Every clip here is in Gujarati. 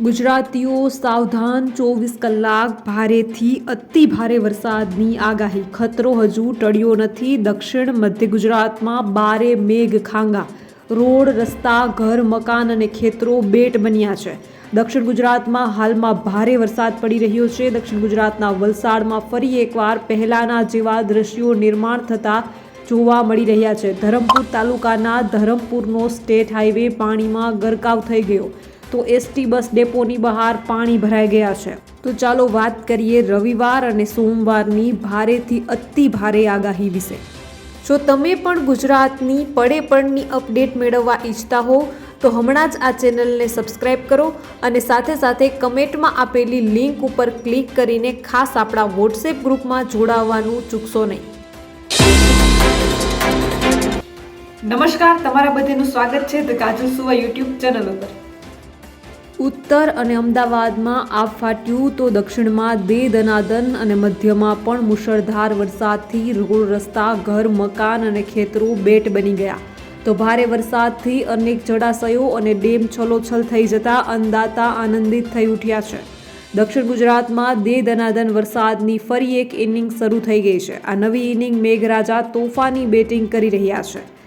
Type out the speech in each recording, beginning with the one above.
ગુજરાતીઓ સાવધાન ચોવીસ કલાક ભારેથી અતિ ભારે વરસાદની આગાહી. ખતરો હજુ ટળ્યો નથી. દક્ષિણ મધ્ય ગુજરાતમાં બારે મેઘ ખાંગા. રોડ, રસ્તા, ઘર, મકાન અને ખેતરો બેટ બન્યા છે. દક્ષિણ ગુજરાતમાં હાલમાં ભારે વરસાદ પડી રહ્યો છે. દક્ષિણ ગુજરાતના વલસાડમાં ફરી એકવાર પહેલાના જેવા દ્રશ્યો નિર્માણ થતા જોવા મળી રહ્યા છે. ધરમપુર તાલુકાના ધરમપુરનો સ્ટેટ હાઈવે પાણીમાં ગરકાવ થઈ ગયો. તો એસટી બસ ડેપોની બહાર પાણી ભરાઈ ગયા છે. તો ચાલો વાત કરીએ રવિવાર અને સોમવારની ભારેથી અતિ ભારે આગાહી વિશે. જો તમે પણ ગુજરાતની પડે પડની અપડેટ મેળવવા ઈચ્છતા હો, તો હમણાં જ આ ચેનલને સબસ્ક્રાઇબ કરો અને સાથે સાથે કમેન્ટમાં આપેલી લિંક ઉપર ક્લિક કરીને ખાસ આપણા વોટ્સએપ ગ્રુપમાં જોડાવવાનું ચૂકશો નહીં. નમસ્કાર, તમારા બધાનું સ્વાગત છે ધ કાજલ સુવા યુટ્યુબ ચેનલ ઉપર. ઉત્તર અને અમદાવાદમાં આપ ફાટ્યું તો દક્ષિણમાં દે દનાદન અને મધ્યમાં પણ મુશળધાર વરસાદથી રોડ રસ્તા, ઘર, મકાન અને ખેતરો બેટ બની ગયા. તો ભારે વરસાદથી અનેક જળાશયો અને ડેમ છલોછલ થઈ જતા અંદાતા આનંદિત થઈ ઉઠ્યા છે. દક્ષિણ ગુજરાતમાં દે દનાદન વરસાદની ફરી એક ઇનિંગ શરૂ થઈ ગઈ છે. આ નવી ઇનિંગ મેઘરાજા તોફાની બેટિંગ કરી રહ્યા છે.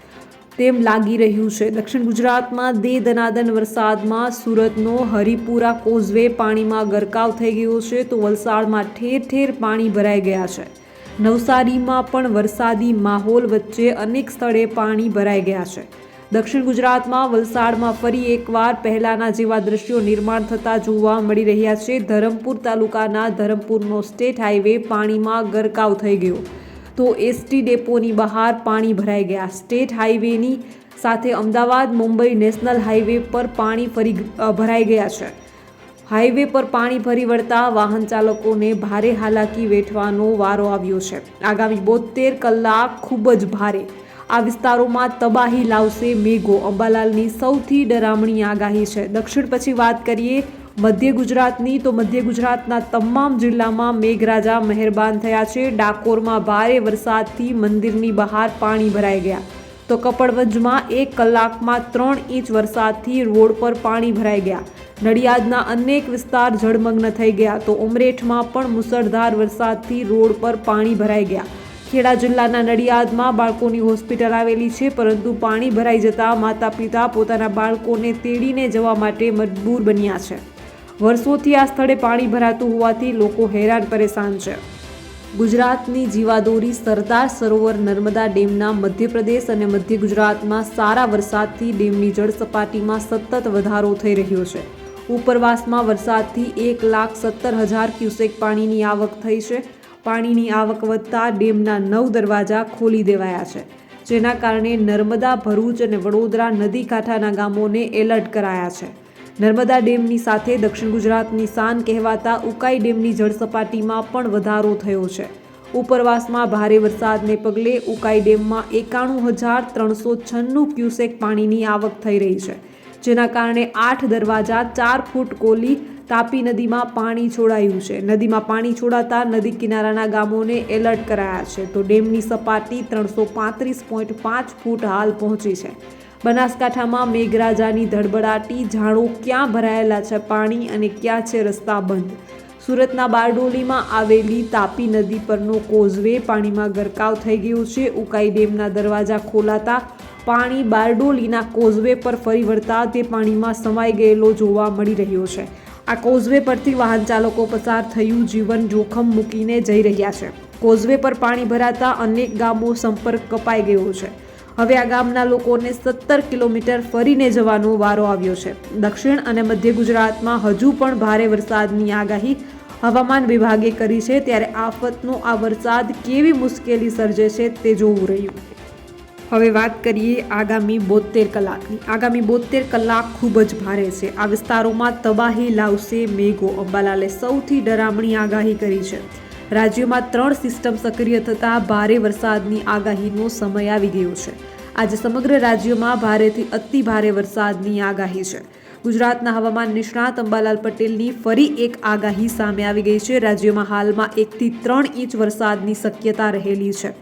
તેમ લાગી રહ્યું છે. દક્ષિણ ગુજરાતમાં દે દનાદન વરસાદમાં સુરતનો હરિપુરા કોઝવે પાણીમાં ગરકાવ થઈ ગયો છે તો વલસાડમાં ઠેર ઠેર પાણી ભરાઈ ગયા છે. નવસારીમાં પણ વરસાદી માહોલ વચ્ચે અનેક સ્થળે પાણી ભરાઈ ગયા છે. દક્ષિણ ગુજરાતમાં વલસાડમાં ફરી એકવાર પહેલાના જેવા દ્રશ્યો નિર્માણ થતા જોવા મળી રહ્યા છે. ધરમપુર તાલુકાના ધરમપુરનો સ્ટેટ હાઈવે પાણીમાં ગરકાવ થઈ ગયો. તો એસટી ડેપોની બહાર પાણી ભરાઈ ગયા. સ્ટેટ હાઈવેની સાથે અમદાવાદ, મુંબઈ નેશનલ હાઈવે પર પાણી ફરી ભરાઈ ગયા છે. હાઈવે પર પાણી ફરી વળતા વાહન ચાલકોને ભારે હાલાકી વેઠવાનો વારો આવ્યો છે. આગામી બોતેર કલાક ખૂબ જ ભારે. આ વિસ્તારોમાં તબાહી લાવશે મેઘો. અંબાલાલની સૌથી ડરામણી આગાહી છે. દક્ષિણ પછી વાત કરીએ મધ્ય ગુજરાતની તો મધ્ય ગુજરાતના તમામ જિલ્લામાં મેઘરાજા મહેરબાન થયા છે. ડાકોરમાં ભારે વરસાદથી મંદિરની બહાર પાણી ભરાઈ ગયા. તો કપડવંજમાં એક કલાકમાં ત્રણ ઇંચ વરસાદથી રોડ પર પાણી ભરાઈ ગયા. નડિયાદના અનેક વિસ્તાર જળમગ્ન થઈ ગયા. તો ઉમરેઠમાં પણ મુસળધાર વરસાદથી રોડ પર પાણી ભરાઈ ગયા. ખેડા જિલ્લાના નડિયાદમાં બાળકોની હોસ્પિટલ આવેલી છે, પરંતુ પાણી ભરાઈ જતા માતા પિતા પોતાના બાળકોને તેડીને જવા માટે મજબૂર બન્યા છે. વર્ષોથી આ સ્થળે પાણી ભરાતું હોવાથી લોકો હેરાન પરેશાન છે. ગુજરાતની જીવાદોરી સરદાર સરોવર નર્મદા ડેમના મધ્યપ્રદેશ અને મધ્ય ગુજરાતમાં સારા વરસાદથી ડેમની જળસપાટીમાં સતત વધારો થઈ રહ્યો છે. ઉપરવાસમાં વરસાદથી એક લાખ સત્તર હજાર ક્યુસેક પાણીની આવક થઈ છે. પાણીની આવક વધતા ડેમના નવ દરવાજા ખોલી દેવાયા છે. જેના કારણે નર્મદા, ભરૂચ અને વડોદરા નદી કાંઠાના ગામોને એલર્ટ કરાયા છે. નર્મદા ડેમની સાથે દક્ષિણ ગુજરાતની શાન કહેવાતા ઉકાઈ ડેમની જળસપાટીમાં પણ વધારો થયો છે. ઉપરવાસમાં ભારે વરસાદને પગલે ઉકાઈ ડેમમાં એકાણું હજાર ત્રણસો છન્નું ક્યુસેક પાણીની આવક થઈ રહી છે, જેના કારણે આઠ દરવાજા, ચાર ફૂટ કોલી તાપી નદીમાં પાણી છોડાયું છે. નદીમાં પાણી છોડાતા નદી કિનારાના ગામોને એલર્ટ કરાયા છે. તો ડેમની સપાટી ત્રણસો પાંત્રીસ પોઈન્ટ પાંચ ફૂટ હાલ પહોંચી છે. બનાસકાંઠામાં મેઘરાજાની ધડબડાટી જાણો ક્યાં ભરાયેલા છે પાણી અને ક્યાં છે રસ્તા બંધ? સુરતના બારડોલીમાં આવેલી તાપી નદી પરનો કોઝવે પાણીમાં ગરકાવ થઈ ગયો છે. ઉકાઈ ડેમના દરવાજા ખોલાતા પાણી બારડોલીના કોઝવે પર ફરી વળતા તે પાણીમાં સમાઈ ગયેલો જોવા મળી રહ્યો છે. આ કોઝવે પરથી વાહન ચાલકો પસાર થયું, જીવન જોખમ મૂકીને જઈ રહ્યા છે. કોઝવે પર પાણી ભરાતા અનેક ગામો સંપર્ક કપાઈ ગયો છે. હવે આ ગામના લોકોને સત્તર કિલોમીટર ફરીને જવાનો વારો આવ્યો છે. દક્ષિણ અને મધ્ય ગુજરાતમાં હજુ પણ ભારે વરસાદની આગાહી હવામાન વિભાગે કરી છે. ત્યારે આફતનો આ વરસાદ કેવી મુશ્કેલી સર્જે છે તે જોવું રહ્યું. હવે વાત કરીએ આગામી બોતેર કલાકની. આગામી બોતેર કલાક ખૂબ જ ભારે છે. આ વિસ્તારોમાં તબાહી લાવશે મેઘો. અંબાલાલે સૌથી ડરામણી આગાહી કરી છે. રાજ્યમાં ત્રણ સિસ્ટમ સક્રિય થતાં ભારે વરસાદની આગાહીનો સમય આવી ગયો છે. આજે સમગ્ર રાજ્યમાં ભારેથી અતિ ભારે વરસાદની આગાહી છે. ગુજરાતના હવામાન નિષ્ણાત અંબાલાલ પટેલની ફરી એક આગાહી સામે આવી ગઈ છે. રાજ્યમાં હાલમાં એકથી ત્રણ ઇંચ વરસાદની શક્યતા રહેલી છે.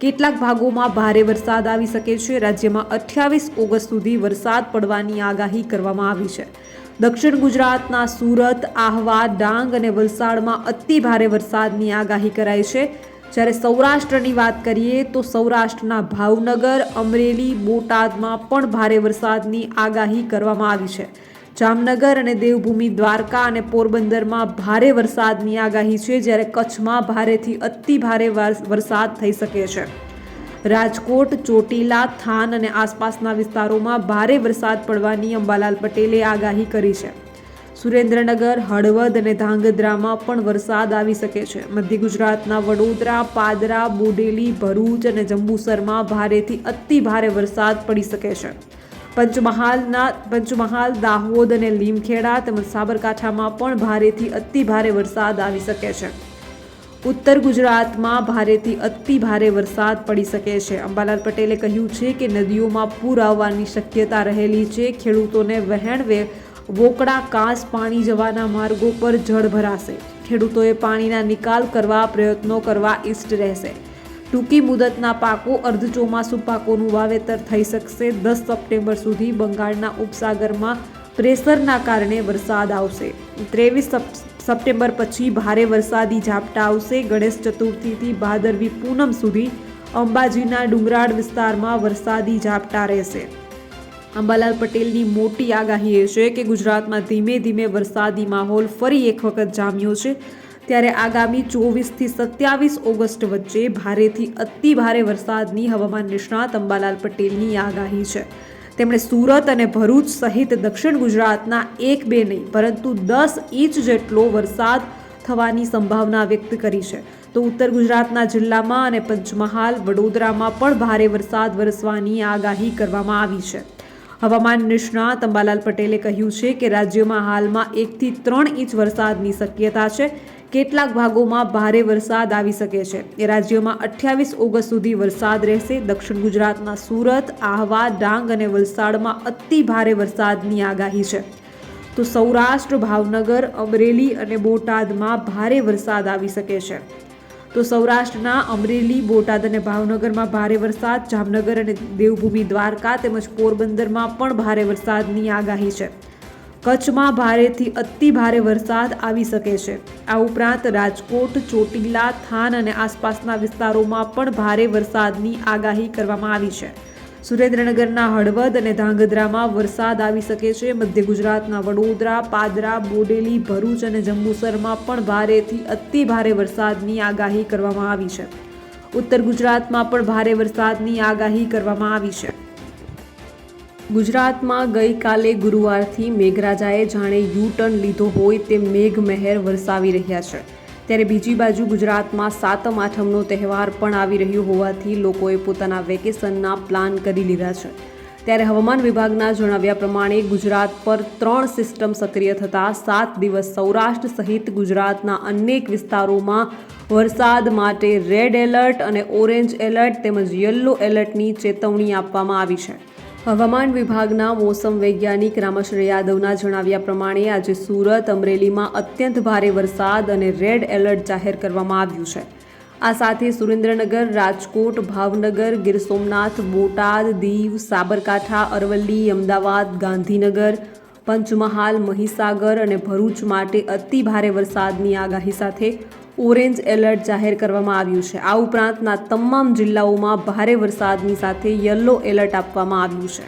કેટલાક ભાગોમાં ભારે વરસાદ આવી શકે છે. રાજ્યમાં અઠ્યાવીસ ઓગસ્ટ સુધી વરસાદ પડવાની આગાહી કરવામાં આવી છે. દક્ષિણ ગુજરાતના સુરત, આહવા, ડાંગ અને વલસાડમાં અતિ ભારે વરસાદની આગાહી કરાઈ છે. જ્યારે સૌરાષ્ટ્રની વાત કરીએ તો સૌરાષ્ટ્રના ભાવનગર, અમરેલી, બોટાદમાં પણ ભારે વરસાદની આગાહી કરવામાં આવી છે. જામનગર અને દેવભૂમિ, દ્વારકા અને પોરબંદરમાં ભારે વરસાદની આગાહી છે, જ્યારે કચ્છમાં ભારેથી અતિ ભારે વરસાદ થઈ શકે છે. રાજકોટ, ચોટીલા, થાન અને આસપાસના વિસ્તારોમાં ભારે વરસાદ પડવાની અંબાલાલ પટેલે આગાહી કરી છે. સુરેન્દ્રનગર, હળવદ અને ધાંગધ્રામાં પણ વરસાદ આવી શકે છે. મધ્ય ગુજરાતના વડોદરા, પાદરા, બોડેલી, ભરૂચ અને જંબુસરમાં ભારેથી અતિ ભારે વરસાદ પડી શકે છે. પંચમહાલના, પંચમહાલ, દાહોદ અને લીમખેડા તેમજ સાબરકાંઠામાં પણ ભારેથી અતિ ભારે વરસાદ આવી શકે છે. ઉત્તર ગુજરાતમાં ભારેથી અતિ ભારે વરસાદ પડી શકે છે. અંબાલાલ પટેલે કહ્યું છે કે નદીઓમાં પૂર આવવાની શક્યતા રહેલી છે. ખેડૂતોને વહેણ વે વોકડા કાસ પાણી જવાના માર્ગો પર જળ ભરાશે. ખેડૂતોએ પાણીના નિકાલ કરવા પ્રયત્નો કરવા ઇષ્ટ રહેશે. ટૂંકી મુદતના પાકો અર્ધ ચોમાસુ પાકોનું વાવેતર થઈ શકશે. દસ સપ્ટેમ્બર સુધી બંગાળના ઉપસાગરમાં પ્રેશરના કારણે વરસાદ આવશે. ત્રેવીસ સપ્ટેમ્બર પછી ભારે વરસાદી ઝાપટા આવશે. ગણેશ ચતુર્થીથી ભાદરવી પૂનમ સુધી અંબાજીના ડુંગરાળ વિસ્તારમાં વરસાદી ઝાપટા રહેશે. અંબાલાલ પટેલની મોટી આગાહી એ છે કે ગુજરાતમાં ધીમે ધીમે વરસાદી માહોલ ફરી એક વખત જામ્યો છે. ત્યારે આગામી ચોવીસથી સત્યાવીસ ઓગસ્ટ વચ્ચે ભારેથી અતિ ભારે વરસાદની હવામાન નિષ્ણાત અંબાલાલ પટેલની આગાહી છે. તેમણે સુરત અને ભરૂચ સહિત દક્ષિણ ગુજરાતના એક બે નહીં, પરંતુ દસ ઇંચ જેટલો વરસાદ થવાની સંભાવના વ્યક્ત કરી છે. તો ઉત્તર ગુજરાતના જિલ્લામાં અને પંચમહાલ, વડોદરામાં પણ ભારે વરસાદ વરસવાની આગાહી કરવામાં આવી છે. હવામાન નિષ્ણાત અંબાલાલ પટેલે કહ્યું છે કે રાજ્યમાં હાલમાં એકથી ત્રણ ઇંચ વરસાદની શક્યતા છે. કેટલાક ભાગોમાં ભારે વરસાદ આવી શકે છે. એ રાજ્યમાં અઠ્યાવીસ ઓગસ્ટ સુધી વરસાદ રહેશે. દક્ષિણ ગુજરાતના સુરત, આહવા, ડાંગ અને વલસાડમાં અતિ ભારે વરસાદની આગાહી છે. તો સૌરાષ્ટ્ર, ભાવનગર, અમરેલી અને બોટાદમાં ભારે વરસાદ આવી શકે છે. તો સૌરાષ્ટ્રના અમરેલી, બોટાદ અને ભાવનગરમાં ભારે વરસાદ. જામનગર અને દેવભૂમિ દ્વારકા તેમજ પોરબંદરમાં પણ ભારે વરસાદની આગાહી છે. કચ્છમાં ભારેથી અતિ ભારે વરસાદ આવી શકે છે. આ ઉપરાંત રાજકોટ, ચોટીલા, થાન અને આસપાસના વિસ્તારોમાં પણ ભારે વરસાદની આગાહી કરવામાં આવી છે. સુરેન્દ્રનગરના હળવદ અને ધાંગધ્રામાં વરસાદ આવી શકે છે. મધ્ય ગુજરાતના વડોદરા, પાદરા, બોડેલી, ભરૂચ અને જંબુસરમાં પણ ભારેથી અતિ ભારે વરસાદની આગાહી કરવામાં આવી છે. ઉત્તર ગુજરાતમાં પણ ભારે વરસાદની આગાહી કરવામાં આવી છે. ગુજરાતમાં ગઈકાલે ગુરુવારથી મેઘરાજાએ જાણે યુ ટર્ન લીધો હોય તે મેઘ મહેર વરસાવી રહ્યા છે. ત્યારે બીજી બાજુ ગુજરાતમાં સાતમ આઠમનો તહેવાર પણ આવી રહ્યો હોવાથી લોકોએ પોતાના વેકેશનના પ્લાન કરી લીધા છે. ત્યારે હવામાન વિભાગના જણાવ્યા પ્રમાણે ગુજરાત પર ત્રણ સિસ્ટમ સક્રિય થતાં સાત દિવસ સૌરાષ્ટ્ર સહિત ગુજરાતના અનેક વિસ્તારોમાં વરસાદ માટે રેડ એલર્ટ અને ઓરેન્જ એલર્ટ તેમજ યલો એલર્ટની ચેતવણી આપવામાં આવી છે. હવામાન વિભાગના મોસમ વૈજ્ઞાનિક રામશ્રી યાદવના જણાવ્યા પ્રમાણે આજે સુરત, અમરેલીમાં અત્યંત ભારે વરસાદ અને રેડ એલર્ટ જાહેર કરવામાં આવ્યું છે. આ સાથે સુરેન્દ્રનગર, રાજકોટ, ભાવનગર, ગીર સોમનાથ, બોટાદ, દીવ, સાબરકાંઠા, અરવલ્લી, અમદાવાદ, ગાંધીનગર, પંચમહાલ, મહીસાગર અને ભરૂચ માટે અતિ ભારે વરસાદની આગાહી સાથે ઓરેન્જ એલર્ટ જાહેર કરવામાં આવ્યું છે. આ ઉપરાંતના તમામ જિલ્લાઓમાં ભારે વરસાદની સાથે યલો એલર્ટ આપવામાં આવ્યું છે.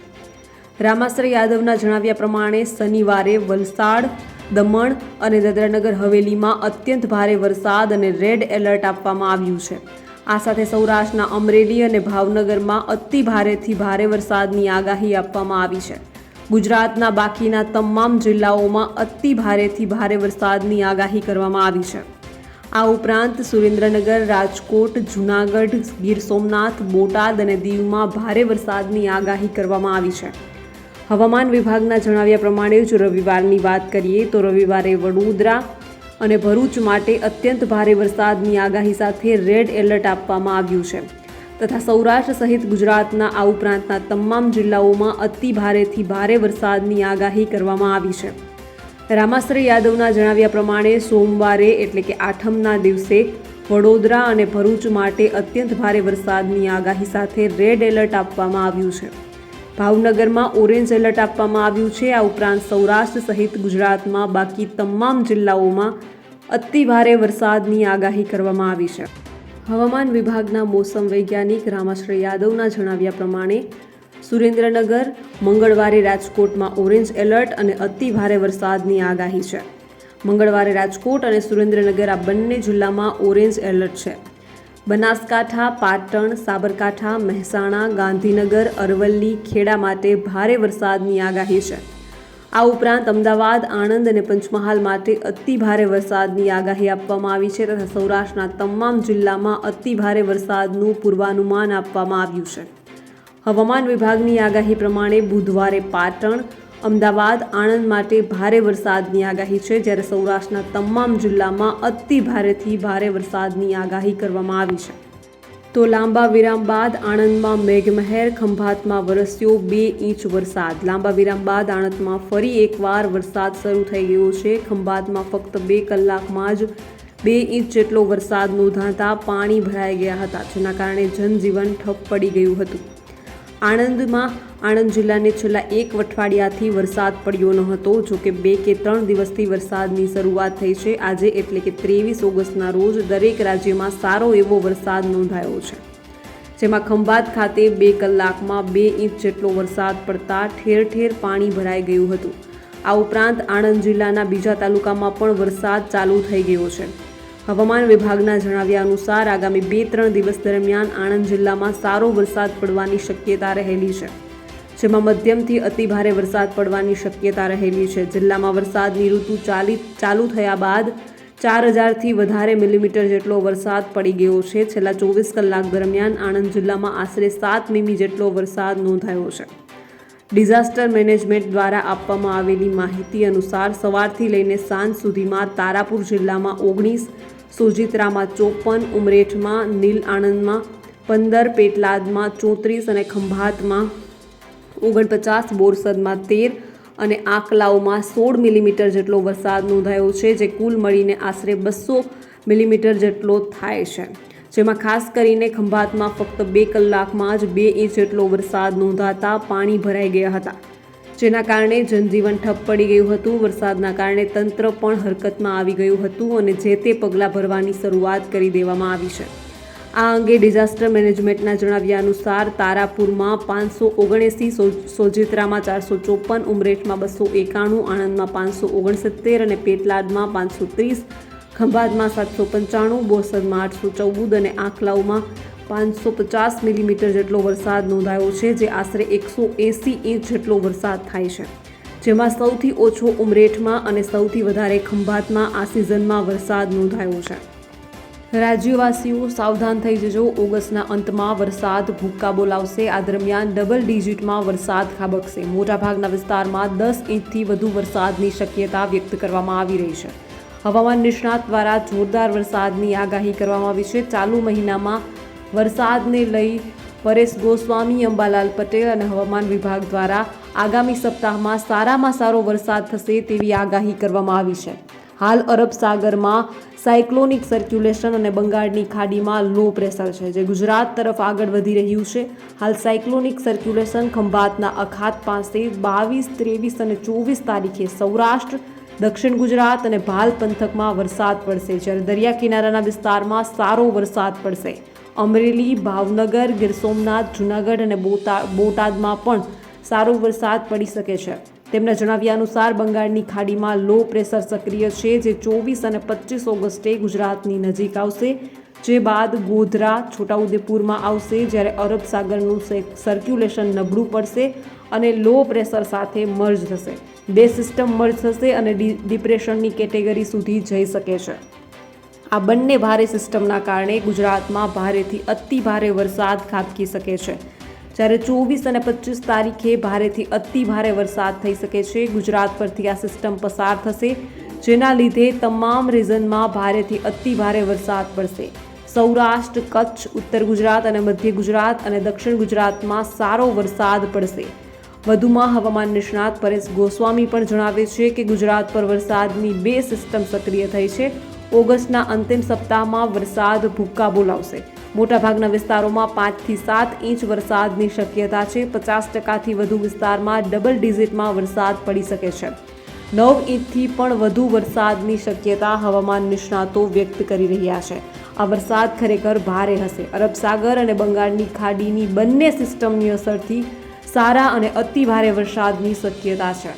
રામાશ્રય યાદવના જણાવ્યા પ્રમાણે શનિવારે વલસાડ, દમણ અને દાદરાનગર હવેલીમાં અત્યંત ભારે વરસાદ અને રેડ એલર્ટ આપવામાં આવ્યું છે. આ સાથે સૌરાષ્ટ્રના અમરેલી અને ભાવનગરમાં અતિ ભારેથી ભારે વરસાદની આગાહી આપવામાં આવી છે. ગુજરાતના બાકીના તમામ જિલ્લાઓમાં અતિ ભારેથી ભારે વરસાદની આગાહી કરવામાં આવી છે. આ ઉપરાંત સુરેન્દ્રનગર, રાજકોટ, જૂનાગઢ, ગીર સોમનાથ, બોટાદ અને દીવમાં ભારે વરસાદની આગાહી કરવામાં આવી છે. હવામાન વિભાગના જણાવ્યા પ્રમાણે જો રવિવારની વાત કરીએ તો રવિવારે વડોદરા અને ભરૂચ માટે અત્યંત ભારે વરસાદની આગાહી સાથે રેડ એલર્ટ આપવામાં આવ્યું છે. તથા સૌરાષ્ટ્ર સહિત ગુજરાતના આ ઉપરાંતના તમામ જિલ્લાઓમાં અતિ ભારેથી ભારે વરસાદની આગાહી કરવામાં આવી છે. રામાશ્રી યાદવના જણાવ્યા પ્રમાણે સોમવારે એટલે કે આઠમના દિવસે વડોદરા અને ભરૂચ માટે અત્યંત ભારે વરસાદની આગાહી સાથે રેડ એલર્ટ આપવામાં આવ્યું છે. ભાવનગરમાં ઓરેન્જ એલર્ટ આપવામાં આવ્યું છે. આ ઉપરાંત સૌરાષ્ટ્ર સહિત ગુજરાતમાં બાકી તમામ જિલ્લાઓમાં અતિ ભારે વરસાદની આગાહી કરવામાં આવી છે. હવામાન વિભાગના મોસમ વૈજ્ઞાનિક રામાશ્રય યાદવના જણાવ્યા પ્રમાણે સુરેન્દ્રનગર, મંગળવારે રાજકોટમાં ઓરેન્જ એલર્ટ અને અતિ ભારે વરસાદની આગાહી છે. મંગળવારે રાજકોટ અને સુરેન્દ્રનગર આ બંને જિલ્લામાં ઓરેન્જ એલર્ટ છે. બનાસકાંઠા, પાટણ, સાબરકાંઠા, મહેસાણા, ગાંધીનગર, અરવલ્લી, ખેડા માટે ભારે વરસાદની આગાહી છે. આ ઉપરાંત અમદાવાદ, આણંદ અને પંચમહાલ માટે અતિ ભારે વરસાદની આગાહી આપવામાં આવી છે તથા સૌરાષ્ટ્રના તમામ જિલ્લામાં અતિ ભારે વરસાદનું પૂર્વાનુમાન આપવામાં આવ્યું છે. હવામાન વિભાગની આગાહી પ્રમાણે બુધવારે પાટણ, અમદાવાદ, આણંદ માટે ભારે વરસાદની આગાહી છે. જ્યારે સૌરાષ્ટ્રના તમામ જિલ્લામાં અતિ ભારેથી ભારે વરસાદની આગાહી કરવામાં આવી છે. તો લાંબા વિરામ બાદ આણંદમાં મેઘમહેર, ખંભાતમાં વરસ્યો બે ઇંચ વરસાદ. લાંબા વિરામ બાદ આણંદમાં ફરી એકવાર વરસાદ શરૂ થઈ ગયો છે. ખંભાતમાં ફક્ત બે કલાકમાં જ બે ઇંચ જેટલો વરસાદ નોંધાતા પાણી ભરાઈ ગયા હતા, જેના કારણે જનજીવન ઠપ પડી ગયું હતું. આણંદમાં, આણંદ જિલ્લાને છેલ્લા એક અઠવાડિયાથી વરસાદ પડ્યો ન હતો, જો કે બે કે ત્રણ દિવસથી વરસાદની શરૂઆત થઈ છે. આજે એટલે કે ત્રેવીસ ઓગસ્ટના રોજ દરેક રાજ્યમાં સારો એવો વરસાદ નોંધાયો છે. જેમાં ખંભાત ખાતે બે કલાકમાં બે ઇંચ જેટલો વરસાદ પડતા ઠેર ઠેર પાણી ભરાઈ ગયું હતું. આ ઉપરાંત આણંદ જિલ્લાના બીજા તાલુકામાં પણ વરસાદ ચાલુ થઈ ગયો છે. હવામાન વિભાગના જણાવ્યા અનુસાર આગામી બે ત્રણ દિવસ દરમિયાન આણંદ જિલ્લામાં સારો વરસાદ પડવાની શક્યતા રહેલી છે, જેમાં મધ્યમથી અતિ ભારે વરસાદ પડવાની શક્યતા રહેલી છે. જિલ્લામાં વરસાદની ઋતુ ચાલી, ચાલુ થયા બાદ ચાર હજારથી વધારે મિલીમીટર જેટલો વરસાદ પડી ગયો છે. છેલ્લા ચોવીસ કલાક દરમિયાન આણંદ જિલ્લામાં આશરે સાત મીમી જેટલો વરસાદ નોંધાયો છે. ડિઝાસ્ટર મેનેજમેન્ટ દ્વારા આપવામાં આવેલી માહિતી અનુસાર સવારથી લઈને સાંજ સુધીમાં તારાપુર જિલ્લામાં ઓગણીસ સોજિત્રામાં ચોપન, ઉમરેઠમાં નીલ આણંદમાં પંદર, પેટલાદમાં ચોત્રીસ અને ખંભાતમાં ઓગણપચાસ, બોરસદમાં તેર અને આકલાઓમાં સોળ મિલીમીટર જેટલો વરસાદ નોંધાયો છે, જે કુલ મળીને આશરે બસો મિલીમીટર જેટલો થાય છે. જેમાં ખાસ કરીને ખંભાતમાં ફક્ત બે કલાકમાં જ બે ઇંચ જેટલો વરસાદ નોંધાતા પાણી ભરાઈ ગયા હતા. જેના કારણે જનજીવન ઠપ પડી ગયું હતું. વરસાદના કારણે તંત્ર પણ હરકતમાં આવી ગયું હતું અને જે તે પગલાં ભરવાની શરૂઆત કરી દેવામાં આવી છે. આ અંગે ડિઝાસ્ટર મેનેજમેન્ટના જણાવ્યા અનુસાર, તારાપુરમાં પાંચસો ઓગણએંસી સોજિત્રામાં ચારસો ચોપન, ઉમરેઠમાં બસો એકાણું, આણંદમાં પાંચસો ઓગણસિત્તેર અને પેટલાદમાં પાંચસો ત્રીસ, ખંભાતમાં સાતસો પંચાણું બોરસદમાં આઠસો ચૌદ અને આંકલાવમાં પાંચસો પચાસ મિલીમીટર જેટલો વરસાદ નોંધાયો છે, જે આશરે એકસો એંસી ઇંચ જેટલો વરસાદ થાય છે. જેમાં સૌથી ઓછો ઉમરેઠમાં અને સૌથી વધારે ખંભાતમાં આ સિઝનમાં વરસાદ નોંધાયો છે. રાજ્યવાસીઓ સાવધાન થઈ જજો, ઓગસ્ટના અંતમાં વરસાદ ભૂક્કા બોલાવશે. આ દરમિયાન ડબલ ડિજિટમાં વરસાદ ખાબકશે. મોટાભાગના વિસ્તારમાં દસ ઇંચથી વધુ વરસાદની શક્યતા વ્યક્ત કરવામાં આવી રહી છે. હવામાન નિષ્ણાત દ્વારા જોરદાર વરસાદની આગાહી કરવામાં આવી છે. ચાલુ મહિનામાં વરસાદને લઈ પરેશ ગોસ્વામી, અંબાલાલ પટેલ અને હવામાન વિભાગ દ્વારા આગામી સપ્તાહમાં સારામાં સારો વરસાદ થશે તેવી આગાહી કરવામાં આવી છે. હાલ અરબ સાગરમાં સાયક્લોનિક સર્ક્યુલેશન અને બંગાળની ખાડીમાં લો પ્રેશર છે, જે ગુજરાત તરફ આગળ વધી રહ્યું છે. હાલ સાયક્લોનિક સર્ક્યુલેશન ખંભાતના અખાત પાસે બાવીસ, ત્રેવીસ અને ચોવીસ તારીખે સૌરાષ્ટ્ર, દક્ષિણ ગુજરાત અને ભાલ પંથકમાં વરસાદ પડશે. જ્યારે દરિયા કિનારાના વિસ્તારમાં સારો વરસાદ પડશે. અમરેલી, ભાવનગર, ગીર સોમનાથ, જૂનાગઢ અને બોટાદમાં પણ સારો વરસાદ પડી શકે છે. તેમના જણાવ્યા અનુસાર બંગાળની ખાડીમાં લો પ્રેશર સક્રિય છે, જે ચોવીસ અને પચીસ ઓગસ્ટે ગુજરાતની નજીક આવશે. જે બાદ ગોધરા, છોટાઉદેપુરમાં આવશે, જ્યારે અરબ સાગરનું સર્ક્યુલેશન નબળું પડશે અને લો પ્રેશર સાથે મર્જ થશે. બે સિસ્ટમ મર્જ થશે અને ડિપ્રેશનની કેટેગરી સુધી જઈ શકે છે. આ બંને ભારે સિસ્ટમના કારણે ગુજરાતમાં ભારેથી અતિ ભારે વરસાદ ખાબકી શકે છે. જ્યારે ચોવીસ અને પચીસ તારીખે ભારેથી અતિ ભારે વરસાદ થઈ શકે છે. ગુજરાત પરથી આ સિસ્ટમ પસાર થશે, જેના લીધે તમામ રીઝનમાં ભારેથી અતિ ભારે વરસાદ પડશે. સૌરાષ્ટ્ર, કચ્છ, ઉત્તર ગુજરાત અને મધ્ય ગુજરાત અને દક્ષિણ ગુજરાતમાં સારો વરસાદ પડશે. વધુમાં હવામાન નિષ્ણાત પરેશ ગોસ્વામી પણ જણાવે છે કે ગુજરાત પર વરસાદની બે સિસ્ટમ સક્રિય થઈ છે. ઓગસ્ટના અંતિમ સપ્તાહમાં વરસાદ ભૂક્કા બોલાવશે. મોટાભાગના વિસ્તારોમાં પાંચથી સાત ઇંચ વરસાદની શક્યતા છે. પચાસ ટકાથી વધુ વિસ્તારમાં ડબલ ડિજિટમાં વરસાદ પડી શકે છે. નવ ઇંચથી પણ વધુ વરસાદની શક્યતા હવામાન નિષ્ણાતો વ્યક્ત કરી રહ્યા છે. આ વરસાદ ખરેખર ભારે હશે. અરબ સાગર અને બંગાળની ખાડીની બંને સિસ્ટમની અસરથી સારા અને અતિ ભારે વરસાદની શક્યતા છે.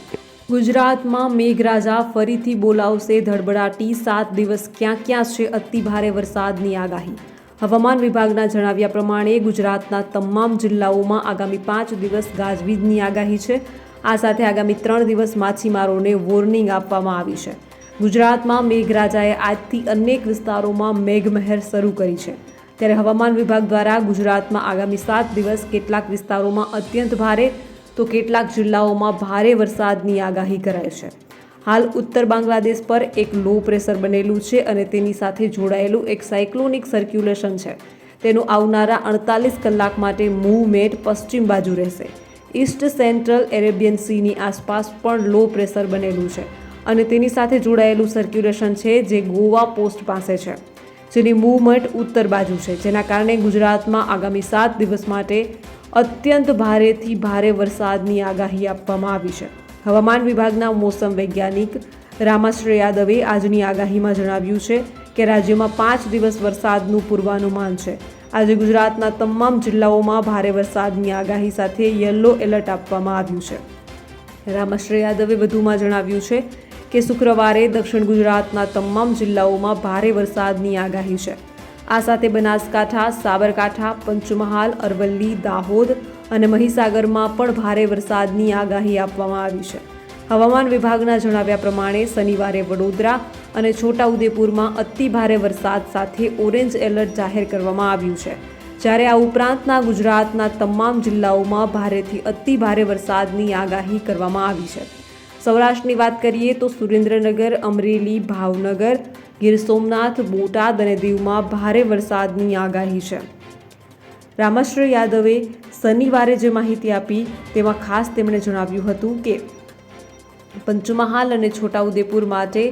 ગુજરાતમાં મેઘરાજા ફરીથી બોલાવશે ધડબડાટી. સાત દિવસ ક્યાં ક્યાં છે? અતિ ભારે વરસાદની આગાહી. હવામાન વિભાગના જણાવ્યા પ્રમાણે ગુજરાતના તમામ જિલ્લાઓમાં આગામી પાંચ દિવસ ગાજવીજની આગાહી છે. આ સાથે આગામી ત્રણ દિવસ માછીમારોને વોર્નિંગ આપવામાં આવી છે. ગુજરાતમાં મેઘરાજાએ આજથી અનેક વિસ્તારોમાં મેઘમહેર શરૂ કરી છે. ત્યારે હવામાન વિભાગ દ્વારા ગુજરાતમાં આગામી સાત દિવસ કેટલાક વિસ્તારોમાં અત્યંત ભારે તો કેટલાક જિલ્લાઓમાં ભારે વરસાદની આગાહી કરાઈ છે. હાલ ઉત્તર બાંગ્લાદેશ પર એક લો પ્રેશર બનેલું છે અને તેની સાથે જોડાયેલું એક સાયક્લોનિક સર્ક્યુલેશન છે. તેનું આવનારા અડતાલીસ કલાક માટે મૂવમેન્ટ પશ્ચિમ બાજુ રહેશે. ઈસ્ટ સેન્ટ્રલ એરેબિયન સીની આસપાસ પણ લો પ્રેશર બનેલું છે અને તેની સાથે જોડાયેલું સર્ક્યુલેશન છે જે ગોવા પોસ્ટ પાસે છે, જેની મૂવમેન્ટ ઉત્તર બાજુ છે. જેના કારણે ગુજરાતમાં આગામી સાત દિવસ માટે અત્યંત ભારેથી ભારે વરસાદની આગાહી આપવામાં આવી છે. હવામાન વિભાગના મોસમ વૈજ્ઞાનિક રામાશ્રય યાદવે આજની આગાહીમાં જણાવ્યું છે કે રાજ્યમાં પાંચ દિવસ વરસાદનું પૂર્વાનુમાન છે. આજે ગુજરાતના તમામ જિલ્લાઓમાં ભારે વરસાદની આગાહી સાથે યલો એલર્ટ આપવામાં આવ્યું છે. રામાશ્રય યાદવે વધુમાં જણાવ્યું છે કે શુક્રવારે દક્ષિણ ગુજરાતના તમામ જિલ્લાઓમાં ભારે વરસાદની આગાહી છે. આ સાથે બનાસકાંઠા, સાબરકાંઠા, પંચમહાલ, અરવલ્લી, દાહોદ અને મહીસાગરમાં પણ ભારે વરસાદની આગાહી આપવામાં આવી છે. હવામાન વિભાગના જણાવ્યા પ્રમાણે શનિવારે વડોદરા અને છોટાઉદેપુરમાં અતિ ભારે વરસાદ સાથે ઓરેન્જ એલર્ટ જાહેર કરવામાં આવ્યું છે. જ્યારે આ ઉપરાંતના ગુજરાતના તમામ જિલ્લાઓમાં ભારેથી અતિ ભારે વરસાદની આગાહી કરવામાં આવી છે. સૌરાષ્ટ્રની વાત કરીએ તો સુરેન્દ્રનગર, અમરેલી, ભાવનગર ગીર સોમનાથ, બોટાદ અને દીવમાં ભારે વરસાદની આગાહી છે. રામાશ્રય યાદવે શનિવારે જે માહિતી આપી, તેમાં ખાસ તેમણે જણાવ્યું હતું કે, પંચમહાલ અને છોટાઉદેપુર માટે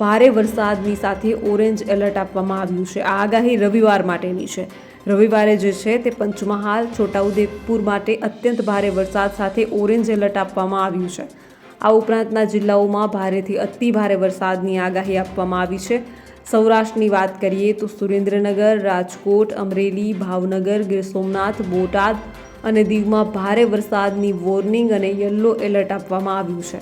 ભારે વરસાદની સાથે ઓરેન્જ એલર્ટ આપવામાં આવ્યું છે. આ આગાહી રવિવાર માટેની છે. રવિવારે જે છે તે પંચમહાલ, છોટાઉદેપુર માટે અત્યંત ભારે વરસાદ સાથે ઓરેન્જ એલર્ટ આપવામાં આવ્યું છે. આ ઉપરાંતના જિલ્લાઓમાં ભારેથી અતિ ભારે વરસાદની આગાહી આપવામાં આવી છે. સૌરાષ્ટ્રની વાત કરીએ તો સુરેન્દ્રનગર, રાજકોટ, અમરેલી, ભાવનગર, ગીર સોમનાથ, બોટાદ અને દીવમાં ભારે વરસાદની વોર્નિંગ અને યલો એલર્ટ આપવામાં આવ્યું છે.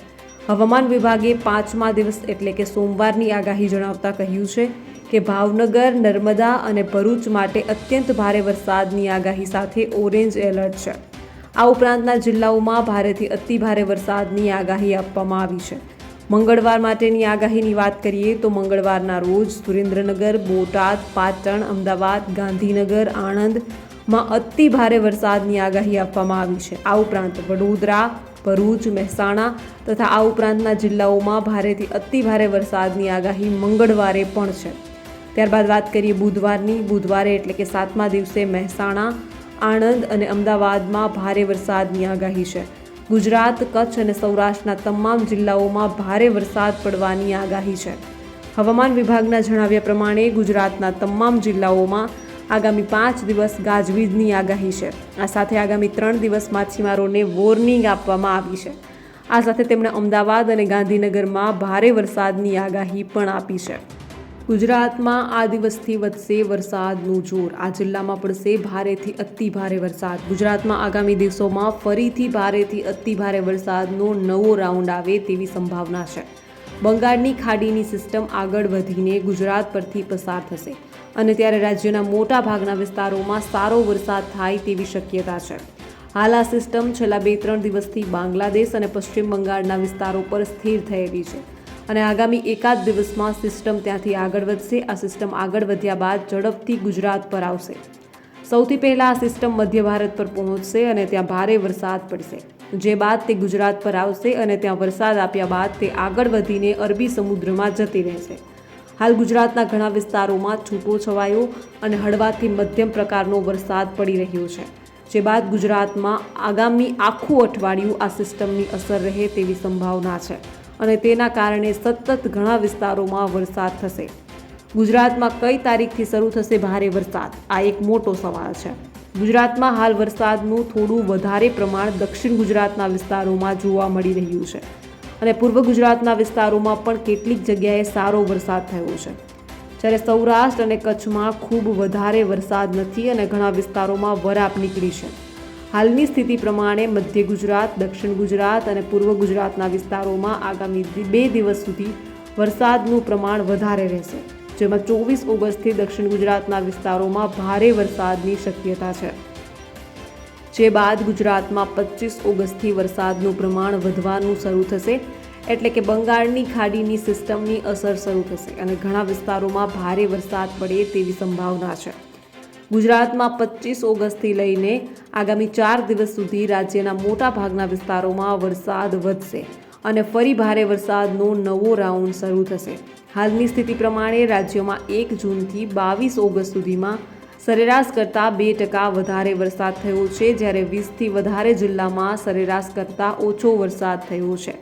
હવામાન વિભાગે પાંચમા દિવસ એટલે કે સોમવારની આગાહી જણાવતા કહ્યું છે કે ભાવનગર, નર્મદા અને ભરૂચ માટે અત્યંત ભારે વરસાદની આગાહી સાથે ઓરેન્જ એલર્ટ છે. આ ઉપરાંતના જિલ્લાઓમાં ભારેથી અતિ ભારે વરસાદની આગાહી આપવામાં આવી છે. મંગળવાર માટેની આગાહીની વાત કરીએ તો મંગળવારના રોજ સુરેન્દ્રનગર, બોટાદ, પાટણ, અમદાવાદ, ગાંધીનગર આણંદમાં અતિ ભારે વરસાદની આગાહી આપવામાં આવી છે. આ ઉપરાંત વડોદરા, ભરૂચ, મહેસાણા તથા આ ઉપરાંતના જિલ્લાઓમાં ભારેથી અતિ ભારે વરસાદની આગાહી મંગળવારે પણ છે. ત્યારબાદ વાત કરીએ બુધવારની. બુધવારે એટલે કે સાતમા દિવસે મહેસાણા આણંદ અને અમદાવાદમાં ભારે વરસાદની આગાહી છે. ગુજરાત, કચ્છ અને સૌરાષ્ટ્રના તમામ જિલ્લાઓમાં ભારે વરસાદ પડવાની આગાહી છે. હવામાન વિભાગના જણાવ્યા પ્રમાણે ગુજરાતના તમામ જિલ્લાઓમાં આગામી પાંચ દિવસ ગાજવીજની આગાહી છે. આ સાથે આગામી ત્રણ દિવસ માછીમારોને વોર્નિંગ આપવામાં આવી છે. આ સાથે તેમણે અમદાવાદ અને ગાંધીનગરમાં ભારે વરસાદની આગાહી પણ આપી છે. ગુજરાતમાં આ દિવસથી વધશે વરસાદનું જોર. આ જિલ્લામાં પડશે ભારેથી અતિ ભારે વરસાદ. ગુજરાતમાં આગામી દિવસોમાં ફરીથી ભારેથી અતિ ભારે વરસાદનો નવો રાઉન્ડ આવે તેવી સંભાવના છે. બંગાળની ખાડીની સિસ્ટમ આગળ વધીને ગુજરાત પરથી પસાર થશે અને ત્યારે રાજ્યના મોટા ભાગના વિસ્તારોમાં સારો વરસાદ થાય તેવી શક્યતા છે. હાલ આ સિસ્ટમ છેલ્લા બે ત્રણ દિવસથી બાંગ્લાદેશ અને પશ્ચિમ બંગાળના વિસ્તારો પર સ્થિર થયેલી છે. અને આગામી એકાદ દિવસમાં સિસ્ટમ ત્યાંથી આગળ વધશે. આ સિસ્ટમ આગળ વધ્યા બાદ ઝડપથી ગુજરાત પર આવશે. સૌથી પહેલાં આ સિસ્ટમ મધ્ય ભારત પર પહોંચશે અને ત્યાં ભારે વરસાદ પડશે. જે બાદ તે ગુજરાત પર આવશે અને ત્યાં વરસાદ આપ્યા બાદ તે આગળ વધીને અરબી સમુદ્રમાં જતી રહેશે. હાલ ગુજરાતના ઘણા વિસ્તારોમાં છૂટો છવાયો અને હળવાથી મધ્યમ પ્રકારનો વરસાદ પડી રહ્યો છે. જે બાદ ગુજરાતમાં આગામી આખું અઠવાડિયું આ સિસ્ટમની અસર રહે તેવી સંભાવના છે. અને તેના કારણે સતત ઘણા વિસ્તારોમાં વરસાદ થશે. ગુજરાતમાં કઈ તારીખથી શરૂ થશે ભારે વરસાદ? આ એક મોટો સવાલ છે. ગુજરાતમાં હાલ વરસાદનું થોડું વધારે પ્રમાણ દક્ષિણ ગુજરાતના વિસ્તારોમાં જોવા મળી રહ્યું છે. અને પૂર્વ ગુજરાતના વિસ્તારોમાં પણ કેટલીક જગ્યાએ સારો વરસાદ થયો છે. જ્યારે સૌરાષ્ટ્ર અને કચ્છમાં ખૂબ વધારે વરસાદ નથી અને ઘણા વિસ્તારોમાં વરાપ નીકળી છે. હાલની સ્થિતિ પ્રમાણે મધ્ય ગુજરાત, દક્ષિણ ગુજરાત અને પૂર્વ ગુજરાતના વિસ્તારોમાં આગામી બે દિવસ સુધી વરસાદનું પ્રમાણ વધારે રહેશે, જેમાં ચોવીસ ઓગસ્ટથી દક્ષિણ ગુજરાતના વિસ્તારોમાં ભારે વરસાદની શક્યતા છે. જે બાદ ગુજરાતમાં પચીસ ઓગસ્ટથી વરસાદનું પ્રમાણ વધવાનું શરૂ થશે, એટલે કે બંગાળની ખાડીની સિસ્ટમની અસર શરૂ થશે અને ઘણા વિસ્તારોમાં ભારે વરસાદ પડે તેવી સંભાવના છે. ગુજરાતમાં પચીસ ઓગસ્ટથી લઈને આગામી ચાર દિવસ સુધી રાજ્યના મોટા ભાગના વિસ્તારોમાં વરસાદ વધશે અને ફરી ભારે વરસાદનો નવો રાઉન્ડ શરૂ થશે. હાલની સ્થિતિ પ્રમાણે રાજ્યમાં એક જૂનથી બાવીસ ઓગસ્ટ સુધીમાં સરેરાશ કરતાં બે ટકા વધારે વરસાદ થયો છે, જ્યારે વીસથી વધારે જિલ્લામાં સરેરાશ કરતાં ઓછો વરસાદ થયો છે.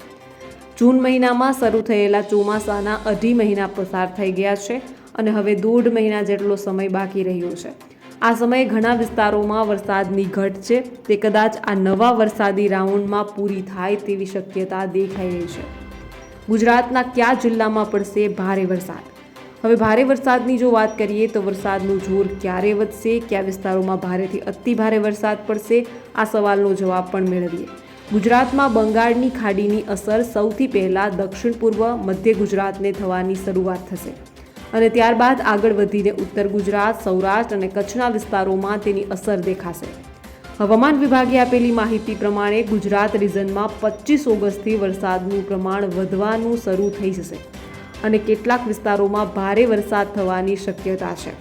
જૂન મહિનામાં શરૂ થયેલા ચોમાસાના અઢી મહિના પસાર થઈ ગયા છે અને હવે દોઢ મહિના જેટલો સમય બાકી રહ્યો છે. આ સમયે ઘણા વિસ્તારોમાં વરસાદની ઘટ છે. તે કદાચ આ નવા વરસાદી રાઉન્ડમાં પૂરી થાય તેવી શક્યતા દેખાઈ રહી છે. ગુજરાતના કયા જિલ્લામાં પડશે ભારે વરસાદ? હવે ભારે વરસાદની જો વાત કરીએ તો વરસાદનું જોર ક્યારે વધશે? કયા વિસ્તારોમાં ભારેથી અતિ ભારે વરસાદ પડશે? આ સવાલનો જવાબ પણ મેળવીએ. ગુજરાતમાં બંગાળની ખાડીની અસર સૌથી પહેલાં દક્ષિણ પૂર્વ, મધ્ય ગુજરાતને થવાની શરૂઆત થશે. અને ત્યારબાદ આગળ વધીને ઉત્તર ગુજરાત, સૌરાષ્ટ્ર અને કચ્છના વિસ્તારોમાં તેની અસર દેખાશે. હવામાન વિભાગે આપેલી માહિતી પ્રમાણે ગુજરાત રિજનમાં પચીસ ઓગસ્ટથી વરસાદનું પ્રમાણ વધવાનું શરૂ થઈ જશે અને કેટલાક વિસ્તારોમાં ભારે વરસાદ થવાની શક્યતા છે.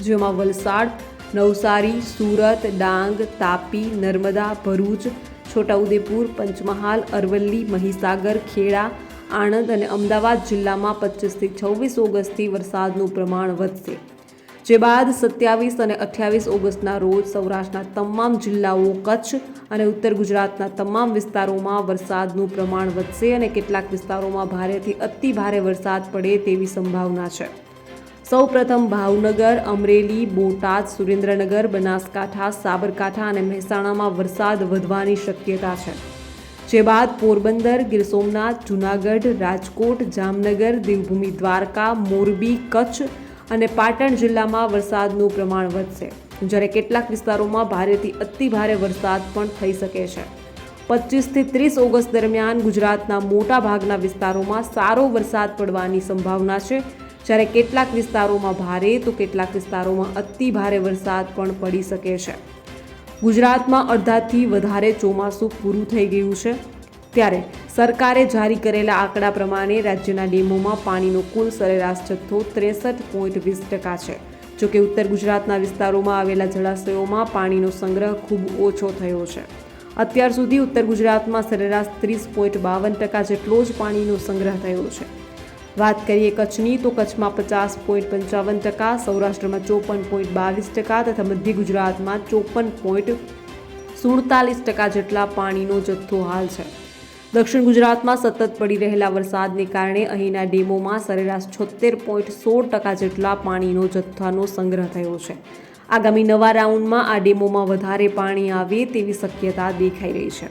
જેમાં વલસાડ, નવસારી, સુરત, ડાંગ, તાપી, નર્મદા, ભરૂચ, છોટાઉદેપુર, પંચમહાલ, અરવલ્લી, મહીસાગર, ખેડા આણંદ અને અમદાવાદ જિલ્લામાં પચીસથી છવ્વીસ ઓગસ્ટથી વરસાદનું પ્રમાણ વધશે. જે બાદ સત્યાવીસ અને અઠ્યાવીસ ઓગસ્ટના રોજ સૌરાષ્ટ્રના તમામ જિલ્લાઓ કચ્છ અને ઉત્તર ગુજરાતના તમામ વિસ્તારોમાં વરસાદનું પ્રમાણ વધશે અને કેટલાક વિસ્તારોમાં ભારેથી અતિ ભારે વરસાદ પડે તેવી સંભાવના છે. સૌ પ્રથમ ભાવનગર, અમરેલી, બોટાદ, સુરેન્દ્રનગર, બનાસકાંઠા, સાબરકાંઠા અને મહેસાણામાં વરસાદ વધવાની શક્યતા છે. જે બાદ પોરબંદર, ગીર સોમનાથ, જૂનાગઢ, રાજકોટ, જામનગર, દેવભૂમિ, દ્વારકા, મોરબી, કચ્છ અને પાટણ જિલ્લામાં વરસાદનું પ્રમાણ વધશે. જ્યારે કેટલાક વિસ્તારોમાં ભારેથી અતિ ભારે વરસાદ પણ થઈ શકે છે. પચીસથી ત્રીસ ઓગસ્ટ દરમિયાન ગુજરાતના મોટા ભાગના વિસ્તારોમાં સારો વરસાદ પડવાની સંભાવના છે. જ્યારે કેટલાક વિસ્તારોમાં ભારે તો કેટલાક વિસ્તારોમાં અતિ ભારે વરસાદ પણ પડી શકે છે. ગુજરાતમાં અડધાથી વધારે ચોમાસું પૂરું થઈ ગયું છે. ત્યારે સરકારે જારી કરેલા આંકડા પ્રમાણે રાજ્યના ડેમોમાં પાણીનો કુલ સરેરાશ જથ્થો ત્રેસઠ પોઈન્ટ વીસ ટકા છે. જોકે ઉત્તર ગુજરાતના વિસ્તારોમાં આવેલા જળાશયોમાં પાણીનો સંગ્રહ ખૂબ ઓછો થયો છે. અત્યાર સુધી ઉત્તર ગુજરાતમાં સરેરાશ ત્રીસ પોઈન્ટ બાવન ટકા જેટલો જ પાણીનો સંગ્રહ થયો છે. વાત કરીએ કચ્છની, તો કચ્છમાં પચાસ પોઈન્ટ પંચાવન ટકા, સૌરાષ્ટ્રમાં ચોપન પોઈન્ટ બાવીસ ટકા તથા મધ્ય ગુજરાતમાં ચોપન પોઈન્ટ સુડતાલીસ ટકા જેટલા પાણીનો જથ્થો હાલ છે. દક્ષિણ ગુજરાતમાં સતત પડી રહેલા વરસાદને કારણે અહીંના ડેમોમાં સરેરાશ છોતેર પોઈન્ટ સોળ ટકા જેટલા પાણીનો જથ્થાનો સંગ્રહ થયો છે. આગામી નવા રાઉન્ડમાં આ ડેમોમાં વધારે પાણી આવે તેવી શક્યતા દેખાઈ રહી છે.